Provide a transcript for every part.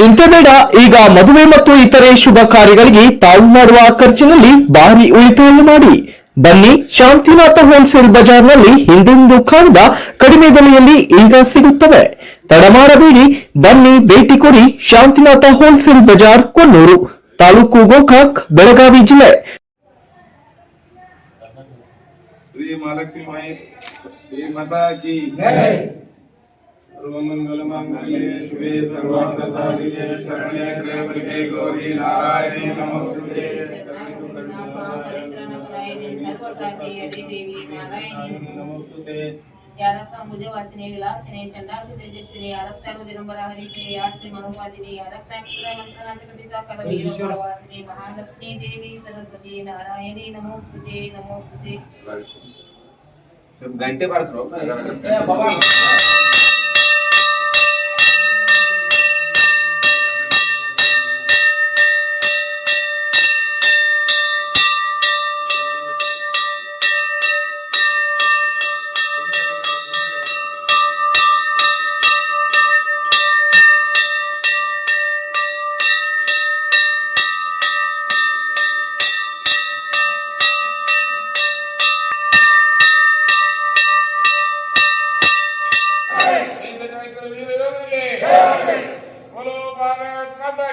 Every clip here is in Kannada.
ಚಿಂತೆ ಬೇಡ ಈಗ ಮದುವೆ ಮತ್ತು ಇತರೆ ಶುಭ ಕಾರ್ಯಗಳಿಗೆ ತಾವು ಮಾಡುವ ಖರ್ಚಿನಲ್ಲಿ ಭಾರಿ ಉಳಿತಾಯ ಮಾಡಿ. ಬನ್ನಿ ಶಾಂತಿನಾಥ ಹೋಲ್ಸೇಲ್ ಬಜಾರ್ನಲ್ಲಿ ಹಿಂದೆಂದು ಕಾಣದ ಕಡಿಮೆ ಬೆಲೆಯಲ್ಲಿ ಈಗ ಸಿಗುತ್ತವೆ. ತಡ ಮಾಡಬೇಡಿ ಬನ್ನಿ ಭೇಟಿ ಕೊಡಿ ಶಾಂತಿನಾಥ ಹೋಲ್ಸೇಲ್ ಬಜಾರ್ ಕೊನ್ನೂರು ತಾಲೂಕು ಗೋಕಾಕ್ ಬೆಳಗಾವಿ ಜಿಲ್ಲೆ. श्री सर्वमङ्गलमाङ्गल्ये शिवे सर्वार्थसाधिके शरण्ये त्र्यम्बके गौरी नारायणे नमस्ते यादव मुझे वासिने विलास ने चंडाल सुते जस्विने यादव साहब दिनंबरा हरि के यास्ति मनोपादिनी यादव साहब सुरा मंत्रनाथ कथिता कर वीर वासिने महालक्ष्मी देवी सरस्वती नारायणी नमोस्तुते नमोस्तुते सब घंटे बार सुनो बाबा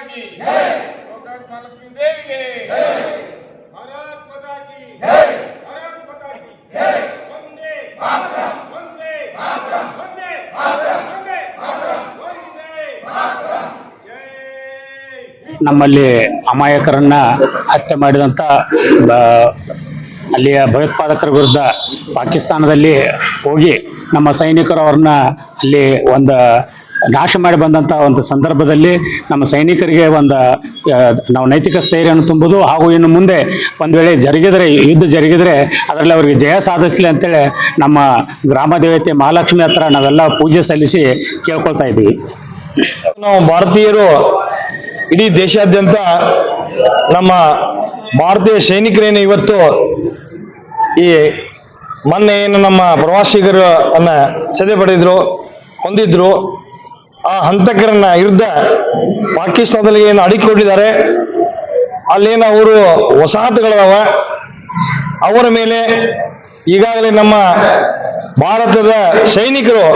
की लोकनाथ महालक्ष्मी देवी के भारत माता की जय भारत माता की जय वंदे मातरम वंदे मातरम वंदे मातरम वंदे मातरम वंदे मातरम जय ನಮ್ಮಲ್ಲಿ ಅಮಾಯಕರನ್ನ ಹತ್ಯೆ ಮಾಡಿದಂಥ ಬ- ಅಲ್ಲಿಯ ಭಯೋತ್ಪಾದಕರ ವಿರುದ್ಧ ಪಾಕಿಸ್ತಾನದಲ್ಲಿ ಹೋಗಿ ನಮ್ಮ ಸೈನಿಕರು ಅವ್ರನ್ನ ಅಲ್ಲಿ ಒಂದು ನಾಶ ಮಾಡಿ ಬಂದಂಥ ಒಂದು ಸಂದರ್ಭದಲ್ಲಿ ನಮ್ಮ ಸೈನಿಕರಿಗೆ ಒಂದು ನಾವು ನೈತಿಕ ಸ್ಥೈರ್ಯವನ್ನು ತುಂಬುದು. ಹಾಗೂ ಇನ್ನು ಮುಂದೆ ಒಂದು ವೇಳೆ ಜರುಗಿದರೆ ಯುದ್ಧ ಜರುಗಿದರೆ ಅದರಲ್ಲಿ ಅವರಿಗೆ ಜಯ ಸಾಧಿಸಲಿ ಅಂತೇಳಿ ನಮ್ಮ ಗ್ರಾಮ ದೇವತೆ ಮಹಾಲಕ್ಷ್ಮಿ ಹತ್ರ ನಾವೆಲ್ಲ ಪೂಜೆ ಸಲ್ಲಿಸಿ ಕೇಳ್ಕೊಳ್ತಾ ಇದ್ದೀವಿ. ನಾವು ಭಾರತೀಯರು ಇಡೀ ದೇಶಾದ್ಯಂತ ನಮ್ಮ ಭಾರತೀಯ ಸೈನಿಕರೇನು ಇವತ್ತು ಈ ಮೊನ್ನೆ ಏನು ನಮ್ಮ ಪ್ರವಾಸಿಗರು ಅನ್ನ ಸದೆ ಪಡೆದಿದ್ರು ಹೊಂದಿದ್ರು. ಆ ಹಂತಕರನ್ನ ವಿರುದ್ಧ ಪಾಕಿಸ್ತಾನದಲ್ಲಿ ಏನು ಅಡಿಕೊಂಡಿದ್ದಾರೆ ಅಲ್ಲೇನು ಅವರು ವಸಾಹತುಗಳವ ಅವರ ಮೇಲೆ ಈಗಾಗಲೇ ನಮ್ಮ ಭಾರತದ ಸೈನಿಕರು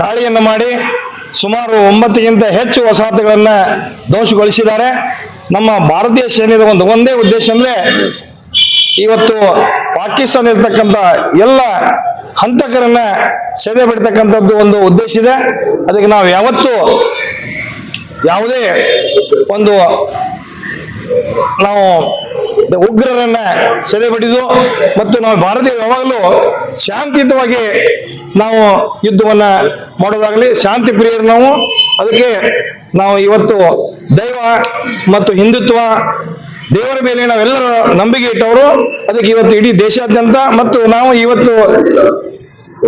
ದಾಳಿಯನ್ನು ಮಾಡಿ ಸುಮಾರು ಒಂಬತ್ತಕ್ಕಿಂತ ಹೆಚ್ಚು ವಸಾಹತುಗಳನ್ನ ದೋಷಗೊಳಿಸಿದ್ದಾರೆ. ನಮ್ಮ ಭಾರತೀಯ ಸೇನೆಯ ಒಂದು ಒಂದೇ ಉದ್ದೇಶ ಅಂದ್ರೆ ಇವತ್ತು ಪಾಕಿಸ್ತಾನ ಇರ್ತಕ್ಕಂಥ ಎಲ್ಲ ಹಂತಕರನ್ನ ಸೆದೆ ಬಿಡ್ತಕ್ಕಂಥದ್ದು ಒಂದು ಉದ್ದೇಶ ಇದೆ. ಅದಕ್ಕೆ ನಾವು ಯಾವತ್ತು ಯಾವುದೇ ಒಂದು ನಾವು ಉಗ್ರರನ್ನ ಸೆದೆ ಬಿಡಿದು ಮತ್ತು ನಾವು ಭಾರತೀಯ ಯಾವಾಗಲೂ ಶಾಂತಿಯುತವಾಗಿ ನಾವು ಯುದ್ಧವನ್ನ ಮಾಡೋದಾಗಲಿ, ಶಾಂತಿ ಪ್ರಿಯರು ನಾವು. ಅದಕ್ಕೆ ನಾವು ಇವತ್ತು ದೈವ ಮತ್ತು ಹಿಂದುತ್ವ, ದೇವರ ಮೇಲೆ ನಾವೆಲ್ಲರೂ ನಂಬಿಕೆ ಇಟ್ಟವರು. ಅದಕ್ಕೆ ಇವತ್ತು ಇಡೀ ದೇಶಾದ್ಯಂತ ಮತ್ತು ನಾವು ಇವತ್ತು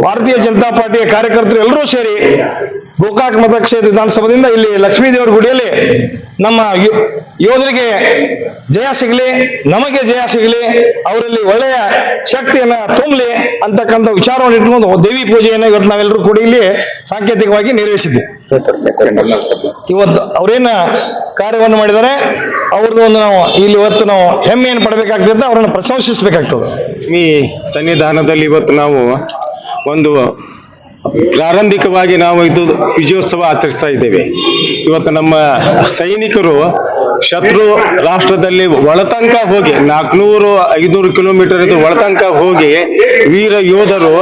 ಭಾರತೀಯ ಜನತಾ ಪಾರ್ಟಿಯ ಕಾರ್ಯಕರ್ತರು ಎಲ್ಲರೂ ಸೇರಿ ಗೋಕಾಕ್ ಮತಕ್ಷೇತ್ರ ವಿಧಾನಸಭೆಯಿಂದ ಇಲ್ಲಿ ಲಕ್ಷ್ಮೀ ದೇವರ ಗುಡಿಯಲ್ಲಿ ನಮ್ಮ ಯೋಧರಿಗೆ ಜಯ ಸಿಗಲಿ, ನಮಗೆ ಜಯ ಸಿಗಲಿ, ಅವರಲ್ಲಿ ಒಳ್ಳೆಯ ಶಕ್ತಿಯನ್ನ ತುಂಬಲಿ ಅಂತಕ್ಕಂಥ ವಿಚಾರವನ್ನು ಇಟ್ಕೊಂಡು ದೇವಿ ಪೂಜೆಯನ್ನು ಇವತ್ತು ನಾವೆಲ್ಲರೂ ಕೂಡ ಇಲ್ಲಿ ಸಾಂಕೇತಿಕವಾಗಿ ನೆರವೇರಿಸಿದ್ವಿ. ಇವತ್ತು ಅವರೇನ ಕಾರ್ಯವನ್ನು ಮಾಡಿದರೆ ಅವ್ರದ್ದು ಒಂದು ನಾವು ಇಲ್ಲಿ ಇವತ್ತು ನಾವು ಹೆಮ್ಮೆಯನ್ನು ಪಡಬೇಕಾಗ್ತದೆ ಅವರನ್ನು ಪ್ರಶಂಸಿಸಬೇಕಾಗ್ತದೆ. ಈ ಸನ್ನಿಧಾನದಲ್ಲಿ ಇವತ್ತು ನಾವು ಒಂದು ಪ್ರಾರಂಭಿಕವಾಗಿ ನಾವು ಇದು ವಿಜಯೋತ್ಸವ ಆಚರಿಸ್ತಾ ಇದ್ದೇವೆ. ಇವತ್ತು ನಮ್ಮ ಸೈನಿಕರು ಶತ್ರು ರಾಷ್ಟ್ರದಲ್ಲಿ ಒಳತಂಕ ಹೋಗಿ ನಾಲ್ಕುನೂರು ಐನೂರು ಕಿಲೋಮೀಟರ್ ಇದು ಒಳತಂಕ ಹೋಗಿ ವೀರ ಯೋಧರು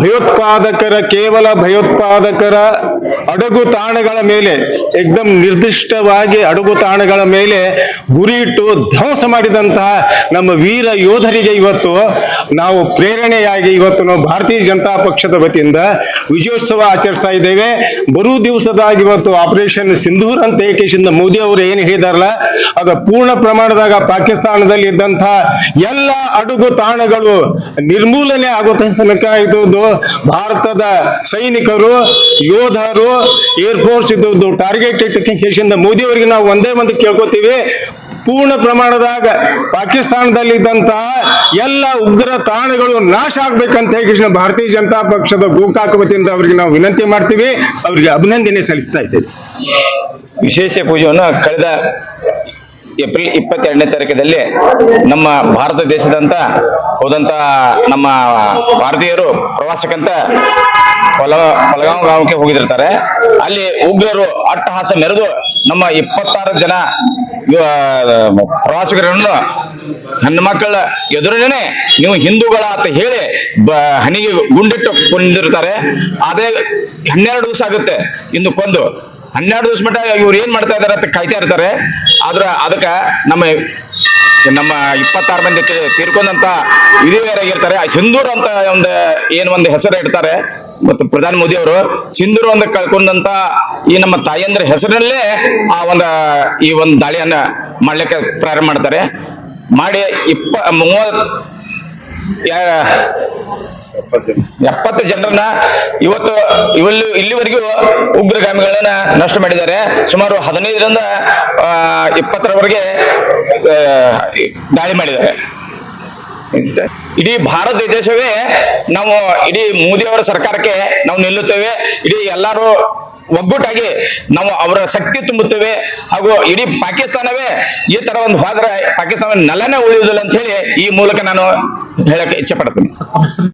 ಭಯೋತ್ಪಾದಕರ ಕೇವಲ ಭಯೋತ್ಪಾದಕರ ಅಡಗು ತಾಣಗಳ ಮೇಲೆ, ಎಕ್ದಮ್ ನಿರ್ದಿಷ್ಟವಾಗಿ ಅಡಗು ತಾಣಗಳ ಮೇಲೆ ಗುರಿ ಇಟ್ಟು ಧ್ವಂಸ ಮಾಡಿದಂತಹ ನಮ್ಮ ವೀರ ಯೋಧರಿಗೆ ಇವತ್ತು ನಾವು ಪ್ರೇರಣೆಯಾಗಿ ಇವತ್ತು ನಾವು ಭಾರತೀಯ ಜನತಾ ಪಕ್ಷದ ವತಿಯಿಂದ ವಿಜಯೋತ್ಸವ ಆಚರಿಸ್ತಾ ಇದ್ದೇವೆ. ಬರು ದಿವಸದಾಗ ಇವತ್ತು ಆಪರೇಷನ್ ಸಿಂಧೂರ್ ಅಂತ ಏಕೇಶಿಂದ ಮೋದಿ ಅವರು ಏನು ಹೇಳಿದಾರಲ್ಲ, ಅದು ಪೂರ್ಣ ಪ್ರಮಾಣದಾಗ ಪಾಕಿಸ್ತಾನದಲ್ಲಿ ಇದ್ದಂತಹ ಎಲ್ಲ ಅಡುಗು ತಾಣಗಳು ನಿರ್ಮೂಲನೆ ಆಗೋ ತನಕ ಇದು ಭಾರತದ ಸೈನಿಕರು, ಯೋಧರು ಏರ್ಫೋರ್ಸ್ ಇದು ಟಾರ್ಗೆಟ್ ಇಟ್ಟಿಂದ ಮೋದಿ ಅವರಿಗೆ ನಾವು ಒಂದೇ ಒಂದು ಕೇಳ್ಕೊತೀವಿ. ಪೂರ್ಣ ಪ್ರಮಾಣದಾಗ ಪಾಕಿಸ್ತಾನದಲ್ಲಿದ್ದಂತಹ ಎಲ್ಲ ಉಗ್ರ ತಾಣಗಳು ನಾಶ ಆಗ್ಬೇಕಂತ ಹೇಳಿ ಭಾರತೀಯ ಜನತಾ ಪಕ್ಷದ ಗೋಕಾಕ ವತಿಯಿಂದ ಅವರಿಗೆ ನಾವು ವಿನಂತಿ ಮಾಡ್ತೀವಿ. ಅವರಿಗೆ ಅಭಿನಂದನೆ ಸಲ್ಲಿಸ್ತಾ ಇದ್ದೇವೆ. ವಿಶೇಷ ಪೂಜೆಯನ್ನು ಕಳೆದ ಏಪ್ರಿಲ್ ಇಪ್ಪತ್ತೆರಡನೇ ತಾರೀಕದಲ್ಲಿ ನಮ್ಮ ಭಾರತ ದೇಶದಂತ ಹೋದಂತ ನಮ್ಮ ಭಾರತೀಯರು ಪ್ರವಾಸಕ್ಕಂತ ಹೊಲ ಹೊಲಗಾಂವ್ ಗ್ರಾಮಕ್ಕೆ ಹೋಗಿದಿರ್ತಾರೆ ಅಲ್ಲಿ ಉಗ್ರರು ಅಟ್ಟಹಾಸ ಮೆರೆದು ನಮ್ಮ ಇಪ್ಪತ್ತಾರು ಜನ ಪ್ರವಾಸಿಗರನ್ನು ಹೆಣ್ಣು ಮಕ್ಕಳ ಎದುರನೇ ನೀವು ಹಿಂದೂಗಳ ಅಂತ ಹೇಳಿ ಹಣಿಗೆ ಗುಂಡಿಟ್ಟು ಕೊಂಡಿರ್ತಾರೆ. ಅದೇ ಹನ್ನೆರಡು ದಿವಸ ಆಗುತ್ತೆ ಇನ್ನು ಕೊಂದು. ಹನ್ನೆರಡು ದಿವಸ ಮಟ್ಟ ಇವ್ರು ಏನ್ ಮಾಡ್ತಾ ಇದಾರೆ ಅಂತ ಕಾಯ್ತಾ ಇರ್ತಾರೆ. ಆದ್ರ ಅದಕ್ಕೆ ನಮ್ಮ ನಮ್ಮ ಇಪ್ಪತ್ತಾರು ಮಂದಿ ತೀರ್ಕೊಂಡಂತ ಆ ಹಿಂದೂರ್ ಅಂತ ಒಂದು, ಏನ್ ಒಂದು ಹೆಸರು ಇಡ್ತಾರೆ. ಮತ್ತು ಪ್ರಧಾನಿ ಮೋದಿ ಅವರು ಸಿಂಧೂರು ಒಂದು ಕಳ್ಕೊಂಡಂತ ಈ ನಮ್ಮ ತಾಯಂದ್ರ ಹೆಸರಲ್ಲೇ ಆ ಒಂದು, ಈ ಒಂದು ದಾಳಿಯನ್ನ ಮಾಡ್ಲಿಕ್ಕೆ ಪ್ರಾರಂಭ ಮಾಡ್ತಾರೆ. ಮಾಡಿ ಇಪ್ಪ ಮೂವತ್ ಯಾ- ಎಪ್ಪತ್ತು ಜನರನ್ನ ಇವತ್ತು ಇವಲ್ಲಿ ಇಲ್ಲಿವರೆಗೂ ಉಗ್ರಗಾಮಿಗಳನ್ನ ನಷ್ಟ ಮಾಡಿದ್ದಾರೆ. ಸುಮಾರು ಹದಿನೈದರಿಂದ ಇಪ್ಪತ್ತರವರೆಗೆ ದಾಳಿ ಮಾಡಿದ್ದಾರೆ. ಇಡೀ ಭಾರತ ದೇಶವೇ ನಾವು ಇಡೀ ಮೋದಿ ಅವರ ಸರ್ಕಾರಕ್ಕೆ ನಾವು ನಿಲ್ಲುತ್ತೇವೆ. ಇಡೀ ಎಲ್ಲರೂ ಒಗ್ಗೂಟಾಗಿ ನಾವು ಅವರ ಶಕ್ತಿ ತುಂಬುತ್ತೇವೆ. ಹಾಗೂ ಇಡೀ ಪಾಕಿಸ್ತಾನವೇ ಈ ತರ ಒಂದು ಹೋದ್ರೆ ಪಾಕಿಸ್ತಾನ ನೆಲನೇ ಉಳಿಯುವುದಿಲ್ಲ ಅಂತ ಹೇಳಿ ಈ ಮೂಲಕ ನಾನು ಹೇಳಕ್ಕೆ ಇಚ್ಛೆ ಪಡ್ತೀನಿ.